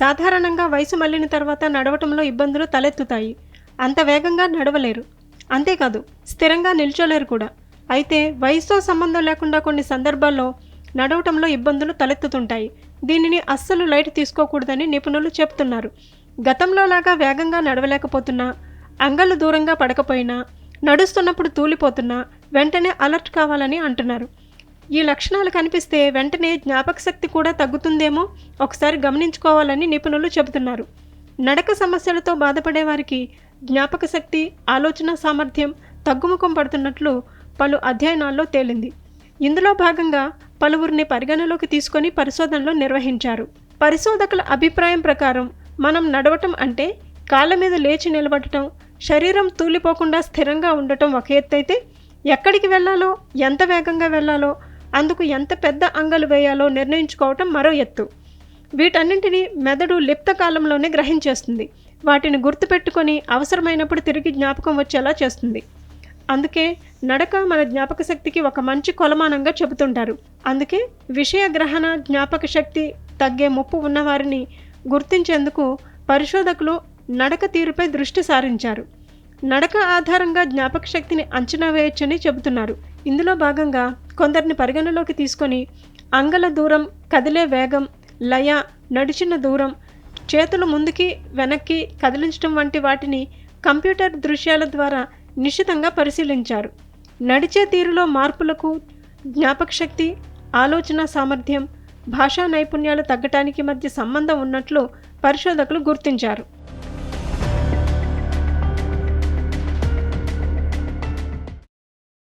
సాధారణంగా వయసు మళ్ళిన తర్వాత నడవటంలో ఇబ్బందులు తలెత్తుతాయి. అంత వేగంగా నడవలేరు. అంతేకాదు స్థిరంగా నిల్చోలేరు కూడా. అయితే వయసుతో సంబంధం లేకుండా కొన్ని సందర్భాల్లో నడవటంలో ఇబ్బందులు తలెత్తుతుంటాయి. దీనిని అస్సలు లైట్ తీసుకోకూడదని నిపుణులు చెప్తున్నారు. గతంలో లాగా వేగంగా నడవలేకపోతున్నా అంగళ్ళు దూరంగా పడకపోయినా నడుస్తున్నప్పుడు తూలిపోతున్నా వెంటనే అలర్ట్ కావాలని అంటున్నారు. ఈ లక్షణాలు కనిపిస్తే వెంటనే జ్ఞాపక శక్తి కూడా తగ్గుతుందేమో ఒకసారి గమనించుకోవాలని నిపుణులు చెబుతున్నారు. నడక సమస్యలతో బాధపడే వారికి జ్ఞాపక శక్తి ఆలోచన సామర్థ్యం తగ్గుముఖం పడుతున్నట్లు పలు అధ్యయనాల్లో తేలింది. ఇందులో భాగంగా పలువురిని పరిగణలోకి తీసుకొని పరిశోధనలు నిర్వహించారు. పరిశోధకుల అభిప్రాయం ప్రకారం మనం నడవటం అంటే కాళ్ళ మీద లేచి నిలబడటం శరీరం తూలిపోకుండా స్థిరంగా ఉండటం ఒక ఎత్తైతే ఎక్కడికి వెళ్ళాలో ఎంత వేగంగా వెళ్ళాలో అందుకు ఎంత పెద్ద అంగలు వేయాలో నిర్ణయించుకోవటం మరో ఎత్తు. వీటన్నింటినీ మెదడు లిప్త కాలంలోనే గ్రహించేస్తుంది. వాటిని గుర్తుపెట్టుకొని అవసరమైనప్పుడు తిరిగి జ్ఞాపకం వచ్చేలా చేస్తుంది. అందుకే నడక మన జ్ఞాపక శక్తికి ఒక మంచి కొలమానంగా చెబుతుంటారు. అందుకే విషయ గ్రహణ జ్ఞాపక శక్తి తగ్గే ముప్పు ఉన్నవారిని గుర్తించేందుకు పరిశోధకులు నడక తీరుపై దృష్టి సారించారు. నడక ఆధారంగా జ్ఞాపక శక్తిని అంచనా వేయొచ్చని చెబుతున్నారు. ఇందులో భాగంగా కొందరిని పరిగణలోకి తీసుకొని అంగల దూరం కదిలే వేగం లయ నడిచిన దూరం చేతులు ముందుకి వెనక్కి కదిలించడం వంటి వాటిని కంప్యూటర్ దృశ్యాల ద్వారా నిశితంగా పరిశీలించారు. నడిచే తీరులో మార్పులకు జ్ఞాపక శక్తి ఆలోచన సామర్థ్యం భాషా నైపుణ్యాలు తగ్గటానికి మధ్య సంబంధం ఉన్నట్లు పరిశోధకులు గుర్తించారు.